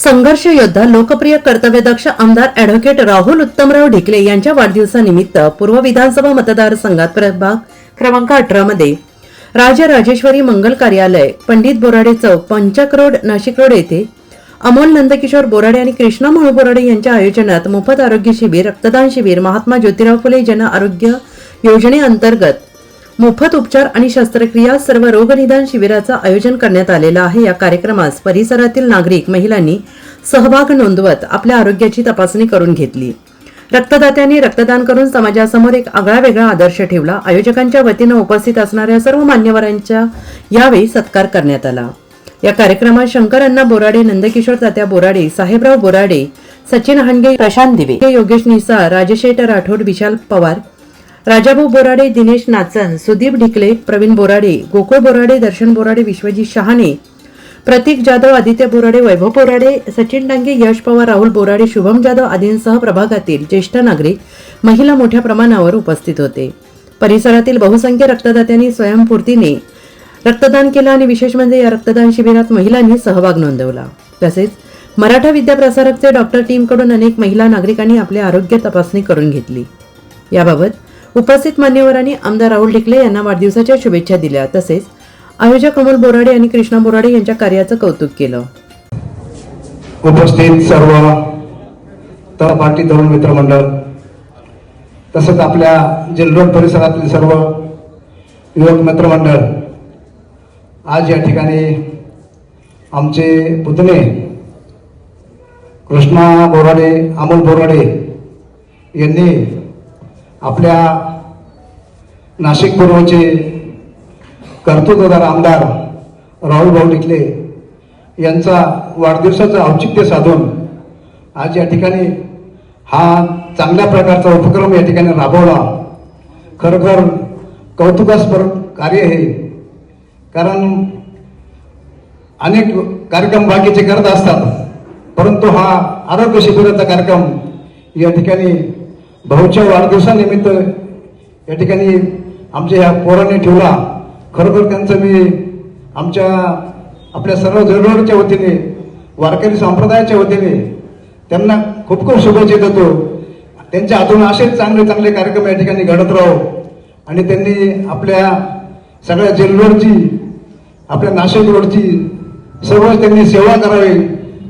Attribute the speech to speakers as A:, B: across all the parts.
A: संघर्ष योद्धा लोकप्रिय कर्तव्यदक्ष आमदार अॅडव्होकेट राहुल उत्तमराव ढिकले यांच्या वाढदिवसानिमित्त पूर्व विधानसभा मतदारसंघात प्रभाग क्रमांक अठरा मध्ये. राजराजेश्वरी मंगल कार्यालय पंडित बोराडे चौक पंचक रोड नाशिक रोड येथे अमोल नंदकिशोर बोराडे आणि कृष्णा म्हणू बोराडे यांच्या आयोजनात मोफत आरोग्य शिबिर रक्तदान शिबिर महात्मा ज्योतिराव फुले जन आरोग्य योजनेअंतर्गत मोफत उपचार आणि शस्त्रक्रिया सर्व रोगनिदान शिबिराचं आयोजन करण्यात आलेलं आहे. या कार्यक्रमास परिसरातील नागरिक महिलांनी सहभाग नोंदवत आपल्या आरोग्याची तपासणी करून घेतली. रक्तदात्यांनी रक्तदान करून समाजासमोर एक आगळा वेगळा आदर्श ठेवला. आयोजकांच्या वतीनं उपस्थित असणाऱ्या सर्व मान्यवरांच्या यावेळी सत्कार करण्यात आला. या कार्यक्रमात शंकर अण्णा बोराडे नंदकिशोर तात्या बोराडे साहेबराव बोराडे सचिन हांडगे प्रशांत दिवे योगेश निसार राजशेठ राठोड विशाल पवार राजाभाऊ बोराडे दिनेश नाचन सुदीप ढिकले प्रवीण बोराडे गोकुळ बोराडे दर्शन बोराडे विश्वजीत शहाणे प्रतीक जाधव आदित्य बोराडे वैभव बोराडे सचिन डांगे यश पवार राहुल बोराडे शुभम जाधव आदींसह प्रभागातील ज्येष्ठ नागरिक महिला मोठ्या प्रमाणावर उपस्थित होते. परिसरातील बहुसंख्य रक्तदात्यांनी स्वयंपूर्तीने रक्तदान केलं आणि विशेष म्हणजे या रक्तदान शिबिरात महिलांनी सहभाग नोंदवला. तसेच मराठा विद्याप्रसारकचे डॉक्टर टीमकडून अनेक महिला नागरिकांनी आपले आरोग्य तपासणी करून घेतली. याबाबत उपस्थित मान्यवरांनी आमदार राहुल ढिकले यांना वाढदिवसाच्या शुभेच्छा दिल्या. तसेच आयोजक अमोल बोराडे आणि कृष्णा बोराडे यांच्या कार्याचं कौतुक केलं.
B: उपस्थित सर्व तळपाटी पार्टी तरुण मित्रमंडळ तसंच आपल्या जिल्ह्यात परिसरातील सर्व युवक मित्रमंडळ आज या ठिकाणी आमचे पुतणे कृष्णा बोराडे अमोल बोराडे यांनी आपल्या नाशिक पूर्वचे कर्तृत्वदार आमदार राहुल भाऊ डिकले यांचा वाढदिवसाचं औचित्य साधून आज या ठिकाणी हा चांगल्या प्रकारचा उपक्रम या ठिकाणी राबवला. खरोखर कौतुकास्पद कार्य हे. कारण अनेक कार्यक्रम बाकीचे करत असतात परंतु हा आरोग्य शिबिराचा कार्यक्रम या ठिकाणी भाऊच्या वाढदिवसानिमित्त या ठिकाणी आमच्या ह्या पोरांनी ठेवला. खरोखर त्यांचं मी आमच्या आपल्या सर्व जरूरच्या वतीने वारकरी संप्रदायाच्या वतीने त्यांना खूप खूप शुभेच्छा देतो. त्यांच्या हातून असेच चांगले चांगले कार्यक्रम या ठिकाणी घडत राहो. आणि त्यांनी आपल्या सगळ्या जेलरोडची आपल्या नाशिक रोडची सर्व त्यांनी सेवा करावी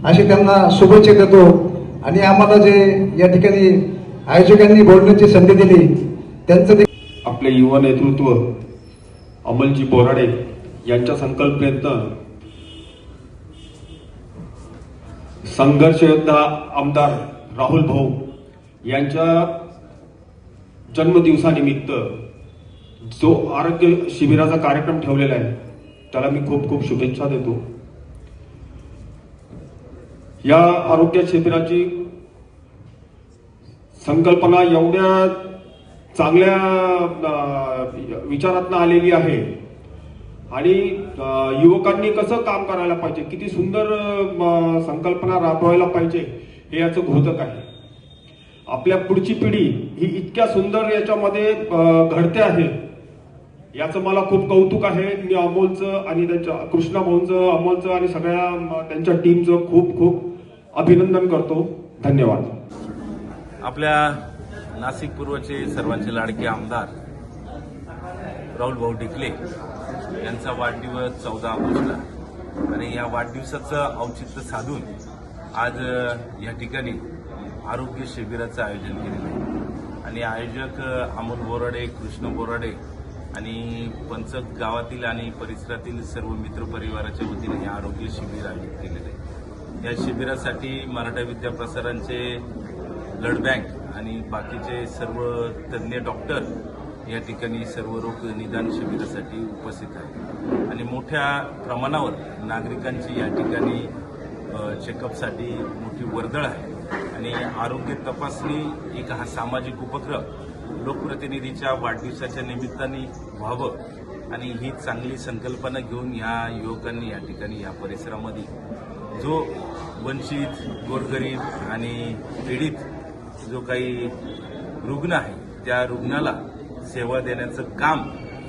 B: अशी त्यांना शुभेच्छा देतो. आणि आम्हाला जे या ठिकाणी आयोजकांनी बोलण्याची संधी दिली. त्यांचं
C: आपले युवा नेतृत्व अमलजी बोराडे यांच्या संकल्पनेतनं संघर्ष योद्धा आमदार राहुल भाऊ यांच्या जन्मदिवसानिमित्त जो आरोग्य शिबिराचा कार्यक्रम ठेवलेला आहे त्याला मी खूप खूप शुभेच्छा देतो. या आरोग्य शिबिराची संकल्पना एवढ्या चांगल्या विचारातनं आलेली आहे. आणि युवकांनी कसं काम करायला पाहिजे? किती सुंदर संकल्पना राबवायला पाहिजे हे याचं घोतक आहे. आपल्या पुढची पिढी ही इतक्या सुंदर याच्यामध्ये घडते आहे. याचं मला खूप कौतुक आहे. मी अमोलचं आणि त्यांच्या कृष्णा भाऊंचं अमोलचं आणि सगळ्या त्यांच्या टीमचं खूप खूप अभिनंदन करतो. धन्यवाद.
D: आपल्या नाशिक पूर्वचे सर्वांचे लाडके आमदार राहुल भाऊ डिकले यांचा वाढदिवस चौदा ऑगस्टला आणि या वाढदिवसाचं औचित्य साधून आज या ठिकाणी आरोग्य शिबिराचं आयोजन केलेलं आहे. आणि आयोजक अमोल बोराडे कृष्ण बोराडे आणि पंचक गावातील आणि परिसरातील सर्व मित्रपरिवाराच्या वतीने हे आरोग्य शिबिर आयोजित केलेलं आहे. या शिबिरासाठी मराठा विद्याप्रसारांचे ब्लड बँक आणि बाकीचे सर्व तज्ज्ञ डॉक्टर या ठिकाणी सर्व रोग निदान शिबिरासाठी उपस्थित आहेत. आणि मोठ्या प्रमाणावर नागरिकांची या ठिकाणी चेकअपसाठी मोठी वर्दळ आहे. आणि आरोग्य तपासणी एक हा सामाजिक उपक्रम लोकप्रतिनिधीच्या वाढदिवसाच्या निमित्ताने व्हावं आणि ही चांगली संकल्पना घेऊन या युवकांनी या ठिकाणी या परिसरामध्ये जो वंचित गोरगरीब आणि पीडित जो काही रुग्ण आहे त्या रुग्णाला सेवा देण्याचं काम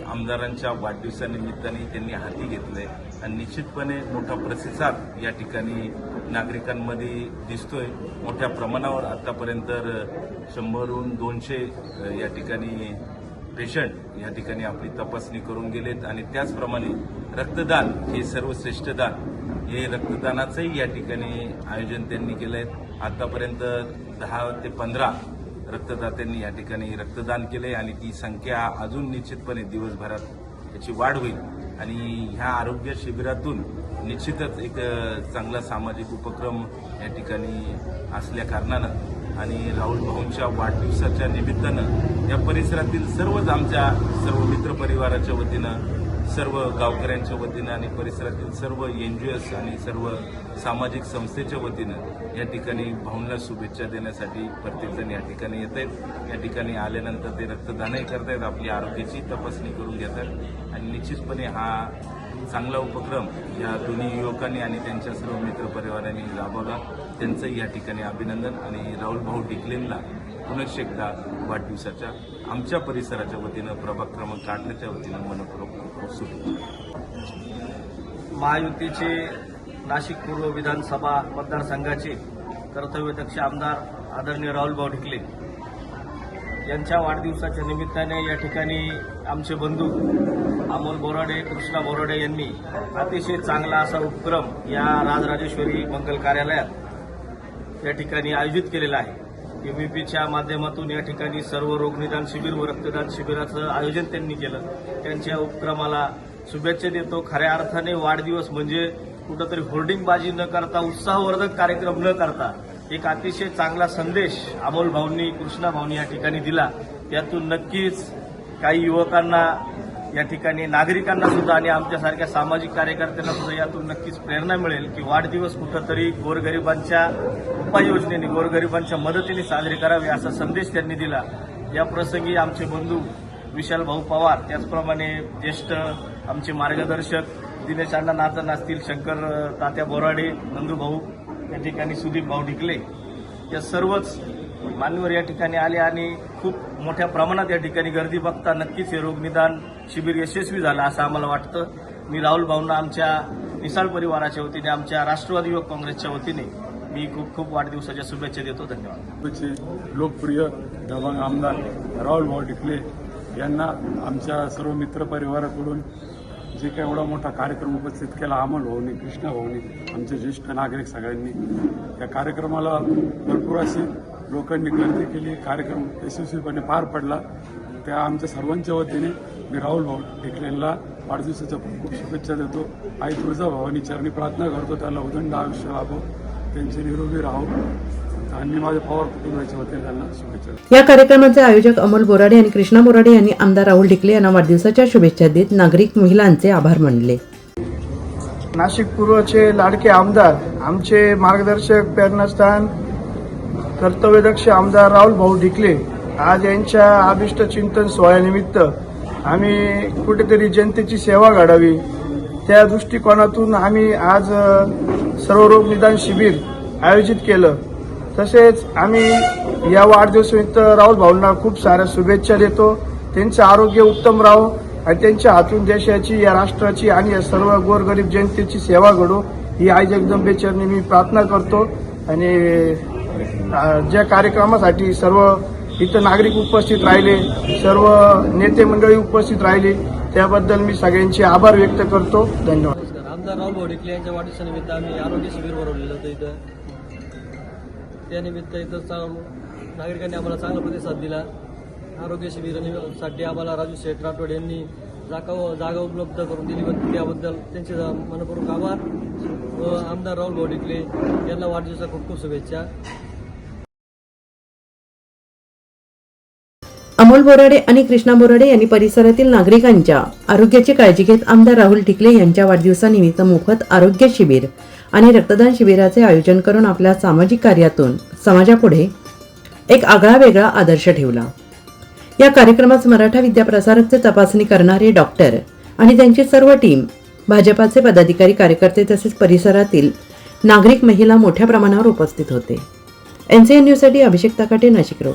D: आमदारांच्या वाढदिवसानिमित्ताने त्यांनी हाती घेतलंय. आणि निश्चितपणे मोठा प्रतिसाद या ठिकाणी नागरिकांमध्ये दिसतोय. मोठ्या प्रमाणावर आतापर्यंत शंभरहून दोनशे या ठिकाणी पेशंट या ठिकाणी आपली तपासणी करून गेलेत आणि त्याचप्रमाणे रक्तदान हे सर्वश्रेष्ठ दान. हे रक्तदानाचंही या ठिकाणी आयोजन त्यांनी केलंय आतापर्यंत दहा ते पंधरा रक्तदात्यांनी या ठिकाणी रक्तदान केले आणि ती संख्या अजून निश्चितपणे दिवसभरात याची वाढ होईल. आणि ह्या आरोग्य शिबिरातून निश्चितच एक चांगला सामाजिक उपक्रम या ठिकाणी असल्या कारणानं आणि राहुल भाऊंच्या वाढदिवसाच्या निमित्तानं या परिसरातील सर्वच आमच्या सर्व मित्रपरिवाराच्या वतीनं सर्व गावकऱ्यांच्या वतीनं आणि परिसरातील सर्व एन जी ओस आणि सर्व सामाजिक संस्थेच्या वतीनं या ठिकाणी भाऊंना शुभेच्छा देण्यासाठी प्रत्येकजण या ठिकाणी येत आहेत. या ठिकाणी आल्यानंतर ते रक्तदानही करतायत. आपली आरोग्याची तपासणी करून घेतात. आणि निश्चितपणे हा चांगला उपक्रम या दोन्ही युवकांनी आणि त्यांच्या सर्व मित्रपरिवारांनी राबवला त्यांचंही या ठिकाणी अभिनंदन आणि राहुल भाऊ डिकलेनला पुनश्च एकदा वाढदिवसाच्या आमच्या परिसराच्या वतीनं प्रभाग क्रमांक आठच्या वतीनं मनपूर्वक शुभेच्छा.
E: महायुतीचे नाशिक पूर्व विधानसभा मतदारसंघाचे कर्तव्यदक्ष आमदार आदरणीय राहुलभाऊ ढिकले. यांच्या वाढदिवसाच्या निमित्ताने या ठिकाणी आमचे बंधू अमोल बोराडे कृष्णा बोराडे यांनी अतिशय चांगला असा उपक्रम या राजराजेश्वरी मंगल कार्यालयात या ठिकाणी आयोजित केलेला आहे. एमईपीच्या माध्यमातून या ठिकाणी सर्व रोगनिदान शिबिर व रक्तदान शिबिराचं आयोजन त्यांनी केलं. त्यांच्या उपक्रमाला शुभेच्छा देतो. खऱ्या अर्थाने वाढदिवस म्हणजे कुठंतरी होर्डिंगबाजी न करता उत्साहवर्धक कार्यक्रम न करता एक अतिशय चांगला संदेश अमोल भाऊंनी कृष्णा भाऊंनी या ठिकाणी दिला. त्यातून नक्कीच काही युवकांना या ठिकाणी नागरिकांना सुद्धा आणि आमच्यासारख्या सामाजिक कार्यकर्त्यांना सुद्धा यातून नक्कीच प्रेरणा मिळेल की वाढदिवस कुठंतरी गोरगरिबांच्या उपाययोजनेने गोरगरिबांच्या मदतीने साजरे करावे असा संदेश त्यांनी दिला. या प्रसंगी आमचे बंधू विशाल भाऊ पवार त्याचप्रमाणे ज्येष्ठ आमचे मार्गदर्शक दिनेश अण्णा नाचन असतील शंकर तात्या बोराडे नंदू भाऊ या ठिकाणी सुदीप भाऊ ढिकले या सर्वच मान्यवर या ठिकाणी आले आणि खूप मोठ्या प्रमाणात या ठिकाणी गर्दी बघता नक्कीच हे रोगनिदान शिबिर यशस्वी झालं असं आम्हाला वाटतं. मी राहुल भाऊंना आमच्या निसाळ परिवाराच्या वतीने आमच्या राष्ट्रवादी युवक काँग्रेसच्या वतीने मी खूप खूप वाढदिवसाच्या शुभेच्छा देतो. धन्यवाद.
F: लोकप्रिय दबंग आमदार राहुल भाऊ टिकले यांना आमच्या सर्व मित्रपरिवाराकडून जे काही एवढा मोठा कार्यक्रम उपस्थित केला अमोल भाऊनी कृष्णा भाऊनी आमचे ज्येष्ठ नागरिक सगळ्यांनी या कार्यक्रमाला भरपूर अशी लोकांनी गर्दी केली कार्यक्रम यशस्वीपणे पार पडला. त्या आमच्या सर्वांच्या वतीने मी राहुल भाऊ टिकलेंना वाढदिवसाच्या खूप खूप शुभेच्छा देतो. आई तुळजाभवानी चरणी प्रार्थना करतो. त्याला उदंड आयुष्य लाभो. त्यांचे निरोगी राहो. आणि माझ्या पवार कुटुंबाच्या वतीने त्यांना शुभेच्छा.
A: या कार्यक्रमाचे आयोजक अमोल बोराडे आणि कृष्णा बोराडे यांनी आमदार राहुल ढिकले यांना वाढदिवसाच्या शुभेच्छा देत नागरिक महिलांचे आभार मानले.
G: नाशिक पूर्वचे लाडके आमदार आमचे मार्गदर्शक प्रेरणास्थान कर्तव्यदक्ष आमदार राहुल भाऊ ढिकले आज यांच्या अभिष्ट चिंतन सोहळ्यानिमित्त आम्ही कुठेतरी जनतेची सेवा घडावी. त्या दृष्टिकोनातून आम्ही आज सर्व रोग निदान शिबिर आयोजित केलं. तसेच आम्ही या वाढदिवसानिमित्त राहुल भाऊंना खूप साऱ्या शुभेच्छा देतो. त्यांचं आरोग्य उत्तम राहो आणि त्यांच्या हातून देशाची या राष्ट्राची आणि या सर्व गोरगरीब जनतेची सेवा घडो. ही आई जगदंबे मी प्रार्थना करतो. आणि ज्या कार्यक्रमासाठी सर्व इथं नागरिक उपस्थित राहिले सर्व नेते मंडळी उपस्थित राहिले त्याबद्दल मी सगळ्यांचे आभार व्यक्त करतो. धन्यवाद.
H: आमदार राहुल भोडिकले यांच्या वाढदिवसानिमित्त आम्ही आरोग्य शिबिर भरवलेलं होतं इथं. त्यानिमित्त इथं चांग नागरिकांनी आम्हाला चांगला प्रतिसाद दिला. आरोग्य शिबिरासाठी आम्हाला राजू शेठ राठोड यांनी जागा जागा उपलब्ध करून दिली दिल्याबद्दल त्यांचे मनपूर्वक आभार. व आमदार राहुल गोडिकले यांना वाढदिवसा खूप खूप शुभेच्छा.
A: अमोल बोराडे आणि कृष्णा बोराडे यांनी परिसरातील नागरिकांच्या आरोग्याची काळजी घेत आमदार राहुल टिकले यांच्या वाढदिवसानिमित्त मोफत आरोग्य शिबिर आणि रक्तदान शिबिराचे आयोजन करून आपल्या सामाजिक कार्यातून समाजापुढे एक आगळा वेगळा आदर्श ठेवला. या कार्यक्रमात मराठा विद्याप्रसारकचे तपासणी करणारे डॉक्टर आणि त्यांची सर्व टीम भाजपाचे पदाधिकारी कार्यकर्ते तसेच परिसरातील नागरिक महिला मोठ्या प्रमाणावर उपस्थित होते. एनसीएन न्यूजसाठी अभिषेक ताकाटे नाशिक रोड.